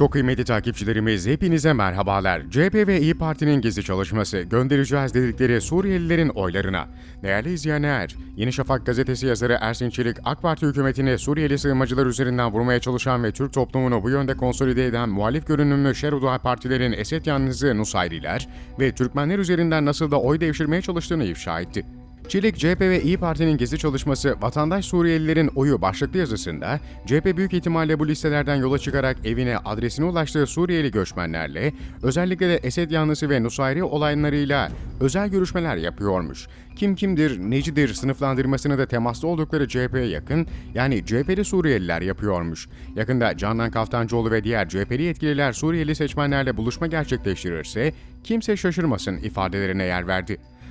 Çok kıymetli takipçilerimiz hepinize merhabalar. CHP ve İyi Parti'nin gizli çalışması göndereceğiz dedikleri Suriyelilerin oylarına. Değerli izleyenler, Yeni Şafak gazetesi yazarı Ersin Çelik, AK Parti hükümetini Suriyeli sığınmacılar üzerinden vurmaya çalışan ve Türk toplumunu bu yönde konsolide eden muhalif görünümlü Şerudağ partilerin Esed yanlısı Nusayriler ve Türkmenler üzerinden nasıl da oy devşirmeye çalıştığını ifşa etti. Çelik, CHP ve İyi Parti'nin gizli çalışması Vatandaş Suriyelilerin oyu başlıklı yazısında, CHP büyük ihtimalle bu listelerden yola çıkarak evine adresine ulaştığı Suriyeli göçmenlerle, özellikle de Esed yanlısı ve Nusayri olaylarıyla özel görüşmeler yapıyormuş. Kim kimdir, necidir sınıflandırmasını da temaslı oldukları CHP'ye yakın, yani CHP'li Suriyeliler yapıyormuş. Yakında Canan Kaftancıoğlu ve diğer CHP'li yetkililer Suriyeli seçmenlerle buluşma gerçekleştirirse, kimse şaşırmasın ifadelerine yer verdi.